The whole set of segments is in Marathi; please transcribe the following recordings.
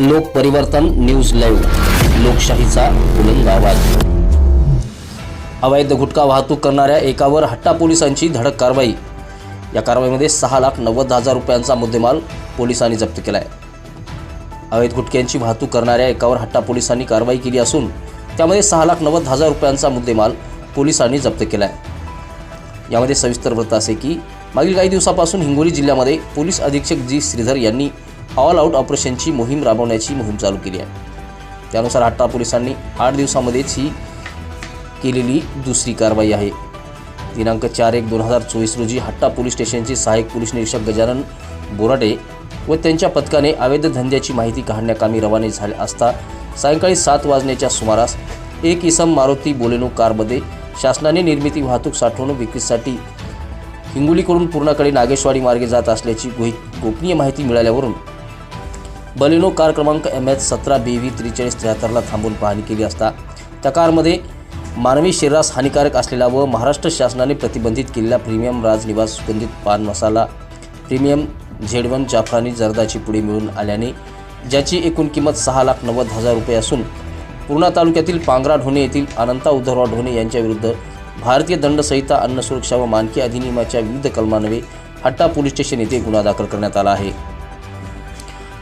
लोक परिवर्तन न्यूज लाईव्ह. लोकशाहीचा बुलंद आवाज. अवैध गुटखा वाहतूक करणाऱ्या एकावर हट्टा पोलिसांची धडक कारवाई. या कारवाईमध्ये सहा लाख नव्वद हजार रुपयांचा मुद्देमाल पोलिसांनी जप्त केला आहे अवैध गुटख्यांची वाहतूक करणाऱ्या एकावर हट्टा पोलिसांनी कारवाई केली असून त्यामध्ये सहा लाख नव्वद हजार रुपयांचा मुद्देमाल पोलिसांनी जप्त केला आहे यामध्ये सविस्तर वृत्त असे की मागील काही दिवसापासून हिंगोली जिल्ह्यामध्ये पोलीस अधीक्षक जी श्रीधर यांनी ऑल आऊट ऑपरेशनची मोहीम राबवण्याची मोहीम चालू केली आहे. त्यानुसार हट्टा पोलिसांनी आठ दिवसामध्येच ही केलेली दुसरी कारवाई आहे. दिनांक चार एक दोन हजार चोवीस रोजी हट्टा पोलीस स्टेशनचे सहाय्यक पोलीस निरीक्षक गजानन बोराटे व त्यांच्या पथकाने अवैध धंद्याची माहिती काढण्याकामी रवाने झाले असता सायंकाळी सात वाजण्याच्या सुमारास एक इसम मारुती बोलेनो कारमध्ये शासनाने निर्मिती वाहतूक साठवणूक विक्रीसाठी हिंगोलीकडून पूर्णाकडे नागेशवाडी मार्गे जात असल्याची गोहि गोपनीय माहिती मिळाल्यावरून बलिनो कार क्रमांक एम एच सतरा बी व्ही त्रेचाळीस त्र्याहत्तरला थांबून पाहणी केली असता. त्या कारमध्ये मानवी शरीरास हानिकारक असलेला व महाराष्ट्र शासनाने प्रतिबंधित केलेला प्रीमियम राजनिवास सुगंधित पान मसाला प्रीमियम झेड वन जाफरानी जर्दाची पुढे मिळून आल्याने ज्याची एकूण किंमत सहा लाख नव्वद हजार रुपये असून पूर्णा तालुक्यातील पांगरा ढोणे येथील अनंता उद्धवराव ढोणे यांच्याविरुद्ध भारतीय दंड संहिता अन्न सुरक्षा व मानकी अधिनियमाच्या विविध कलमान्वये हट्टा पोलीस स्टेशन येथे गुन्हा दाखल करण्यात आला आहे.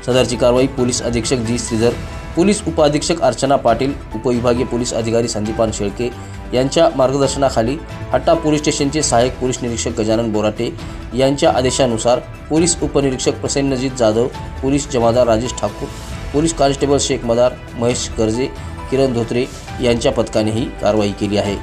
सदरची कारवाई पोलीस अधीक्षक जी श्रीधर पोलीस उपअधीक्षक अर्चना पाटील उपविभागीय पोलीस अधिकारी संदीपान शेळके यांच्या मार्गदर्शनाखाली हट्टा पोलीस स्टेशनचे सहाय्यक पोलीस निरीक्षक गजानन बोराटे यांच्या आदेशानुसार पोलीस उपनिरीक्षक प्रसन्नजीत जाधव पोलीस जमादार राजेश ठाकूर पोलीस कॉन्स्टेबल शेख मदार महेश गर्जे किरण धोत्रे यांच्या पथकाने ही कारवाई केली आहे.